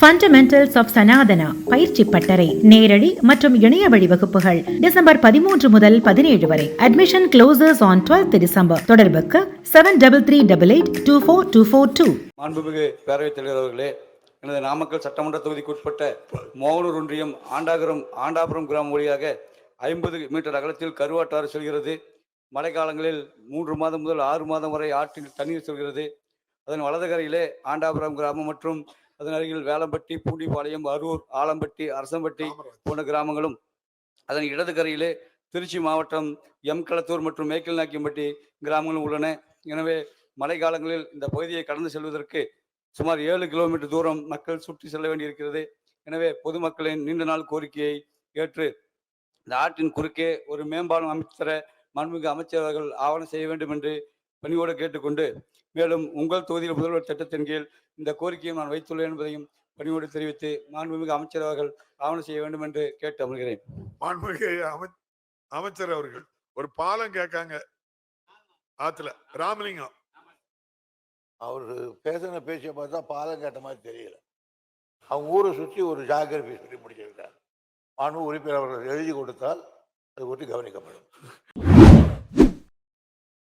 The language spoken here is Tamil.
ஃபண்டமெண்டல்ஸ் ஆஃப் சனாதனா பயிற்சி பட்டறை நேரடி மற்றும் இணைய வழி வகுப்புகள் டிசம்பர் பதிமூன்று முதல் பதினேழு வரை. Admission closes on twelfth December தொடர்புக்கு seven double three double eight two four two four two மாண்புமிகு பேரவைத் தலைவர் அவர்களே எனது நாமக்கல் சட்டமன்ற தொகுதிக்குட்பட்ட மோகனூர் ஒன்றியம் ஆண்டாகரம் ஆண்டாபுரம் கிராமம் வழியாக ஐம்பது மீட்டர் அகலத்தில் கருவாட்டாறு செல்கிறது. மழைக்காலங்களில் மூன்று மாதம் முதல் ஆறு மாதம் வரை ஆற்றில் தண்ணீர் செல்கிறது. அதன் வலதுகரையிலே ஆண்டாபுரம் கிராமம் மற்றும் அதன் அருகில் வேலம்பட்டி பூண்டிப்பாளையம் அரூர் ஆலம்பட்டி அரசம்பட்டி போன்ற கிராமங்களும் அதன் இடது கரையிலே திருச்சி மாவட்டம் எம்களத்தூர் மற்றும் மேக்கில்நாக்கியம்பட்டி கிராமங்களும் உள்ளன. எனவே மழைக்காலங்களில் இந்த பகுதியை கடந்து செல்வதற்கு சுமார் ஏழு கிலோமீட்டர் தூரம் மக்கள் சுற்றி செல்ல வேண்டியிருக்கிறது. எனவே பொதுமக்களின் நீண்ட நாள் கோரிக்கையை ஏற்று இந்த ஆற்றின் குறுக்கே ஒரு மேம்பாலம் அமைச்சர் அவர்கள் ஆவணம் செய்ய வேண்டும் என்று பணியோடு கேட்டுக்கொண்டு மேலும் உங்கள் தொகுதியில் முதல்வர் திட்டத்தின் கீழ் இந்த கோரிக்கையை நான் வைத்துள்ளேன் என்பதையும் பணியோடு தெரிவித்து மாண்புமிகு அமைச்சர் அவர்கள் ஆவணம் செய்ய வேண்டும் என்று கேட்டு அமர்கிறேன். மாண்புமிகு அமை- அமைச்சர் அவர்கள் ஒரு பாலம் கேட்காங்க. ஆத்துல ராமலிங்கம். அவரு பேசின பேச்சை பார்த்தா பாலம் கேட்ட மாதிரி தெரியல. அவங்க ஊரை சுற்றி ஒரு ஜாகிரபி சொல்லி முடிச்சிருக்கார். மாண்பு உறுப்பினர் அவர்கள் எழுதி கொடுத்தால் அது குறித்து கவனிக்கப்படும்.